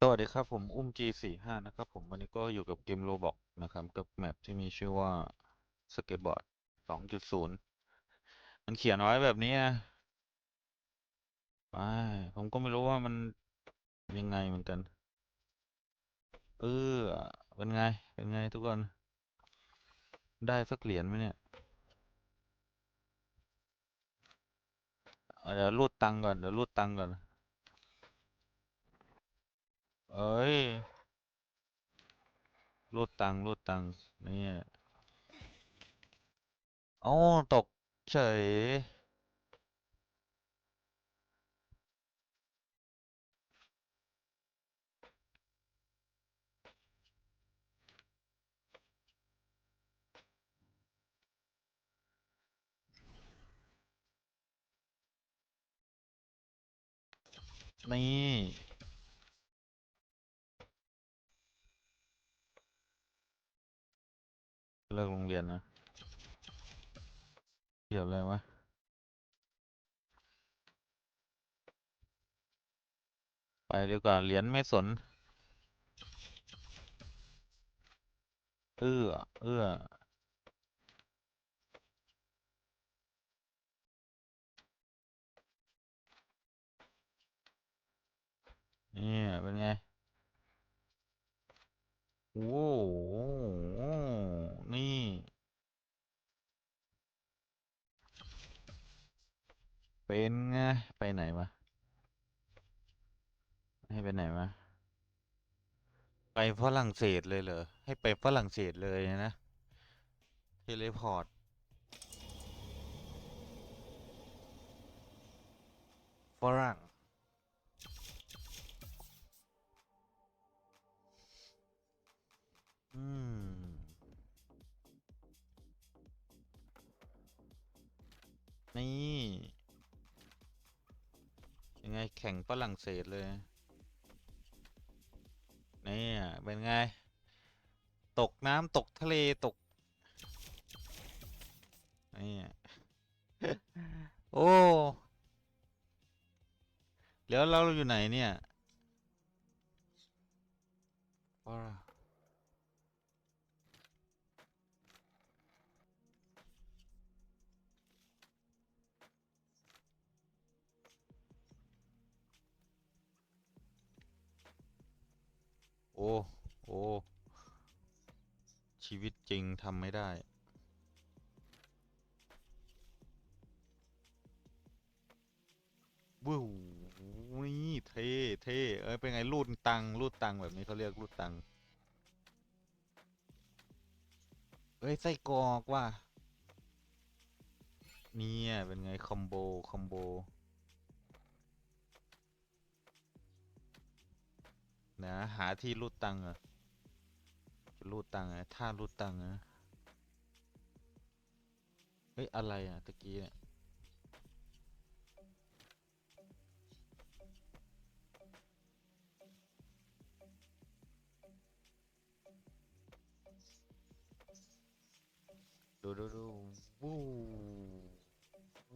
สวัสดีครับผมอุ้ม G45 นะครับผมวันนี้ก็อยู่กับเกมโรบอกนะครับ กับแมปที่มีชื่อว่าสเก็ตบอร์ด2.0 มันเขียนไว้แบบนี้นะไปผมก็ไม่รู้ว่ามันยังไงเหมือนกัน เออเป็นไง เป็นไงทุกคน ได้สักเหรียญไหมเนี่ย เดี๋ยวรูดตังก่อน เดี๋ยวรูดตังก่อน เอ้ยรูดตังรูดตังนี่โอ้ตกเฉย นี่ เลิกโรงเรียนนะเกี่ยวอะไรวะไปดีกว่าเหรียญไม่สน เอื้อ เอื้อ นี่เป็นไง โอ้ นี่ เป็นไง ไปไหนวะ ให้ไปไหนวะ ไปฝรั่งเศสเลยเหรอ ให้ไปฝรั่งเศสเลยนะ เทเลพอร์ตฝรั่ง ข่งฝรั่งเศสเลยนี่อะเป็นไง ตกน้ำตกทะเลตกนี่อะโอ้ แล้วเราอยู่ไหนเนี่ย โอ้โอ้ชีวิตจริงทำไม่ได้วู้นี่เท่เท่เอ้ยเป็นไงรูดตังรูดตังแบบนี้เขาเรียกรูดตังเอ้ยไส้กรอกว่ะเนี่ยเป็นไงคอมโบคอมโบ นะหาที่รูดตังค์อะจะรูดตังค์อะท่ารูดตังค์อะเฮ้ย อะไรอะตะกี้เนี่ยดูดูดูวู้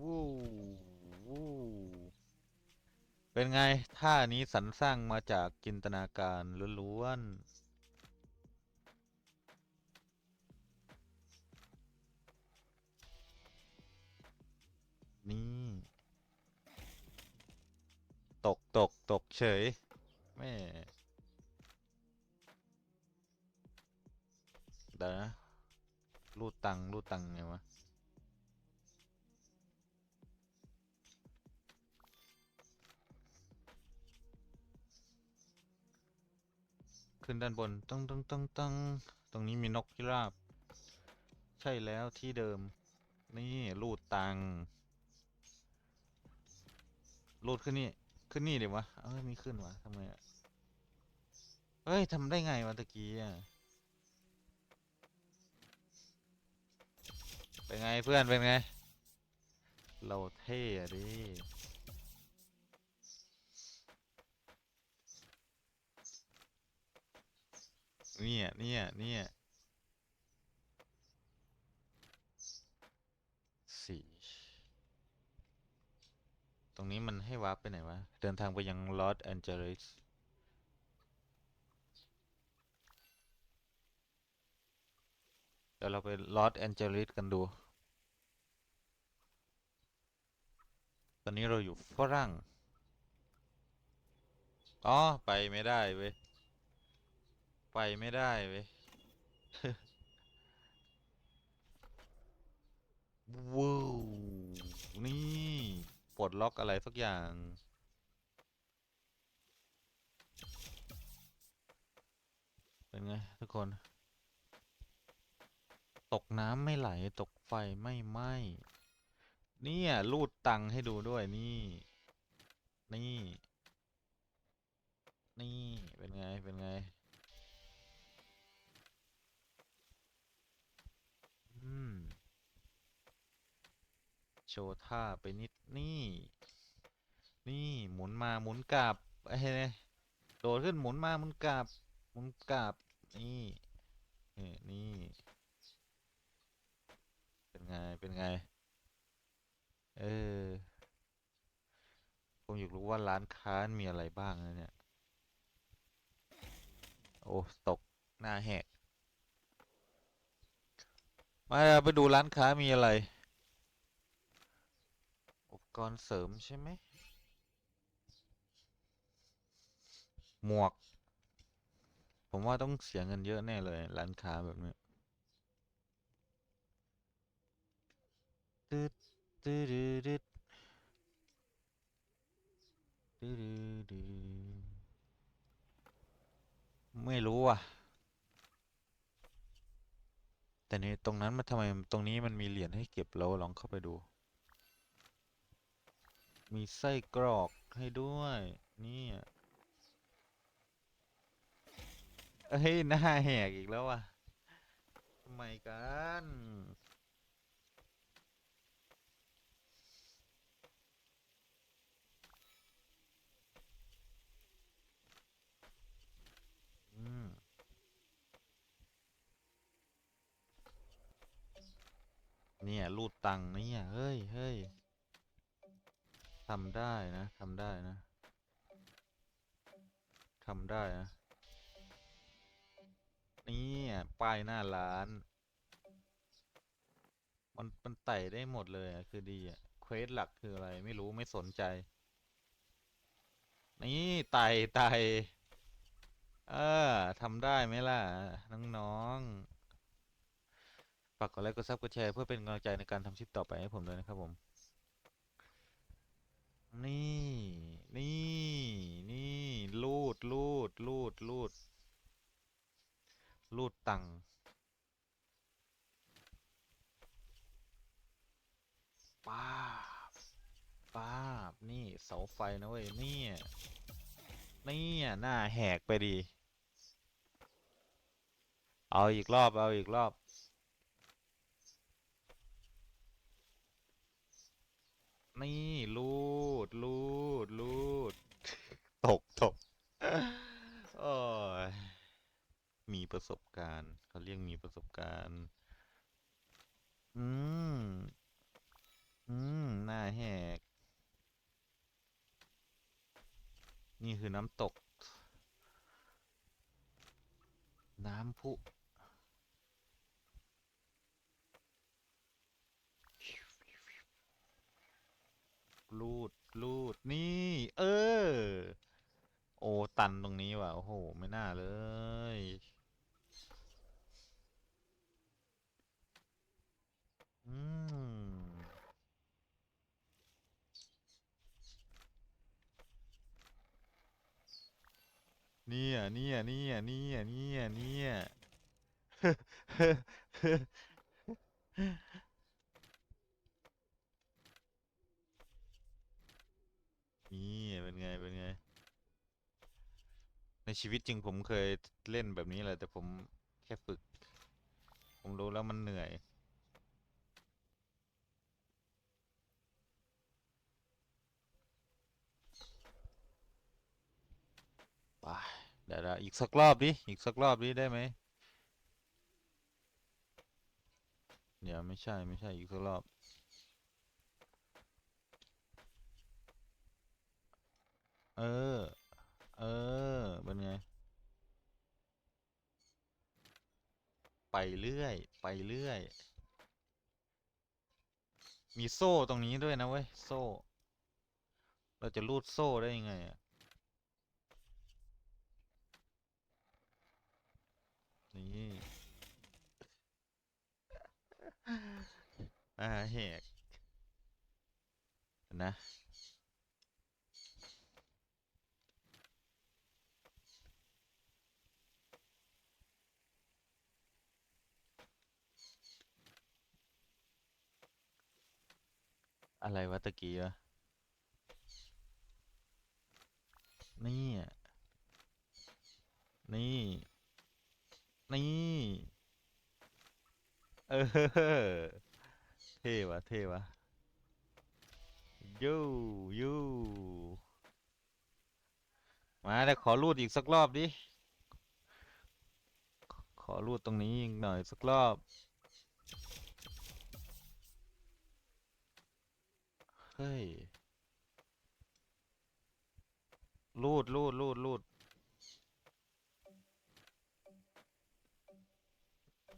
วู้วู้ เป็นไงท่านี้สรรสร้างมาจากจินตนาการล้วนๆ นี่ ตกตกตกเฉย แม่เดี๋ยวนะรูดตังรูดตังไงวะ ขึ้นด้านบนตึ้งตึ้งตึ้งตึ้งตรงนี้มีนกพิราบ ใช่แล้วที่เดิม นี่รูดตังค์รูดขึ้นนี่ ขึ้นนี่เดี๋ยววะ เอ้ยม่ขึ้นวะทำไมอะเฮ้ยทำได้ไงวะตะกี้อะเป็นไงเพื่อนเป็นไง เราเท่อะดิ เนี่ยเนี่ยเนี่ยสี่ตรงนี้มันให้วาร์ปไปไหนวะ เดินทางไปยังลอสแอนเจลิสเดี๋ยวเราไปลอสแอนเจลิสกันดู ตอนนี้เราอยู่ฝรั่ง อ๋อ ไปไม่ได้เว้ย ไปไม่ได้เว้ยว้าวนี่ปลดล็อกอะไรสักอย่าง เป็นไงทุกคน ตกน้ำไม่ไหล ตกไฟไม่ไหม้เนี่ยรูดตังค์ให้ดูด้วยนี่ นี่ นี่ เป็นไง เป็นไง อืม โชว์ท่าไปนิดนี่ นี่หมุนมาหมุนกลับไอ้เนี่ยโดดขึ้นหมุนมาหมุนกลับหมุนกลับนี่นี่นี่เป็นไง เป็นไง เออ ผมอยากรู้ว่าร้านค้ามีอะไรบ้างนะเนี่ย โอ้ ตก หน้าแหก มาไปดูร้านค้ามีอะไร อุปกรณ์เสริมใช่ไหม หมวก ผมว่าต้องเสียเงินเยอะแน่เลย ร้านค้าแบบนี้ตึ๊ดตึ๊ดตึ๊ดตึ๊ดตึ๊ดตึ๊ดไม่รู้อะ แต่นี่ตรงนั้นมันทำไมตรงนี้มันมีเหรียญให้เก็บเราลองเข้าไปดู มีไส้กรอกให้ด้วยนี่เฮ้ยหน้าแหกอีกแล้วว่ะทำไมกัน อืม เนี่ยรูดตังเนี่ยเฮ้ยเฮ้ยทำได้นะทำได้นะทำได้นะนี่ป้ายหน้าร้าน มันมันไต่ได้หมดเลยอะคือดีอะเควสหลักคืออะไรไม่รู้ไม่สนใจ นี่ไต่ไต่เออทำได้ไหมล่ะ น้องๆ ฝากกดไลค์กดซับกดแชร์เพื่อเป็นกำลังใจในการทำคลิปต่อไปให้ผมด้วยนะครับผม นี่นี่นี่รูดรูดรูดรูดรูดตังป้าบป้าบนี่เสาไฟนะเว้ยเนี่ยเนี่ยหน้าแหกไปดี เอาอีกรอบ เอาอีกรอบ นี่รูดรูดรูดตกตกโอ้ยมีประสบการณ์เขาเรียกมีประสบการณ์ อืม อืม หน้าแหก นี่คือน้ำตก น้ำพุ รูดรูดนี่ เออ โอตันตรงนี้ว่ะโอ้โห ไม่น่าเลย อืมเนี่ยเนี่ยเนี่ยเนี่ยเนี่ยเนี่ย นี่เป็นไงเป็นไง ในชีวิตจริงผมเคยเล่นแบบนี้แหละแต่ผมแค่ฝึก ผมรู้แล้วมันเหนื่อย ไปเดี๋ยวอีกสักรอบดิ อีกสักรอบดิได้ไหม เดี๋ยวไม่ใช่ไม่ใช่อีกสักรอบ เออ เออ เป็นไง ไปเรื่อย ไปเรื่อย มีโซ่ตรงนี้ด้วยนะเว้ย โซ่ เราจะรูดโซ่ได้ยังไงอะนี่อ่าเหกนะ อะไรวะตะกี้วะนี่อะนี่ นี่ เออ เท่วะเท่วะยูยูมาแต่ขอรูดอีกสักรอบดิ ขอรูดตรงนี้อีกหน่อยสักรอบ เฮ้ย รูดรูดรูดรูด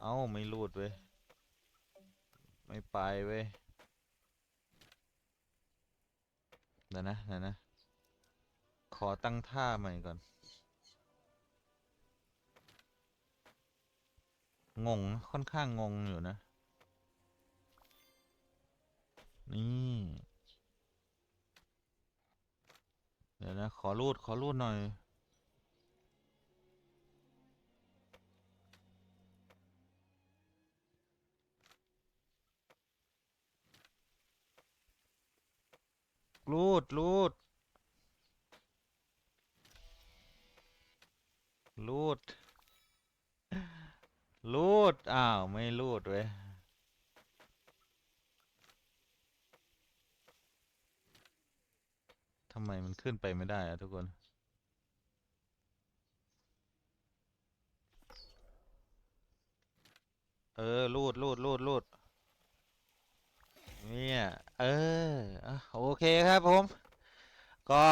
เอ้า ไม่รูดเว้ย ไม่ไปเว้ยเดี๋ยวนะเดี๋ยวนะ ขอตั้งท่าใหม่ก่อน งง ค่อนข้างงงอยู่นะ นี่ เดี๋ยวนะ ขอรูด ขอรูดหน่อย รูด รูด รูด รูด อ้าว ไม่รูดเว้ย ทำไมมันขึ้นไปไม่ได้อะทุกคน เออรูดรูดรูดรูดเนี่ยเออโอเคครับผม ก็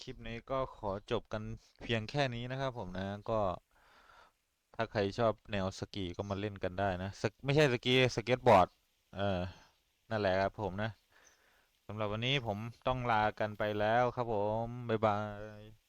คลิปนี้ก็ขอจบกันเพียงแค่นี้นะครับผมนะก็ถ้าใครชอบแนวสกีก็มาเล่นกันได้นะสกไม่ใช่สกีสเก็ตบอร์ด เออนั่นแหละครับผมนะ สำหรับวันนี้ผมต้องลากันไปแล้วครับผม บ๊ายบาย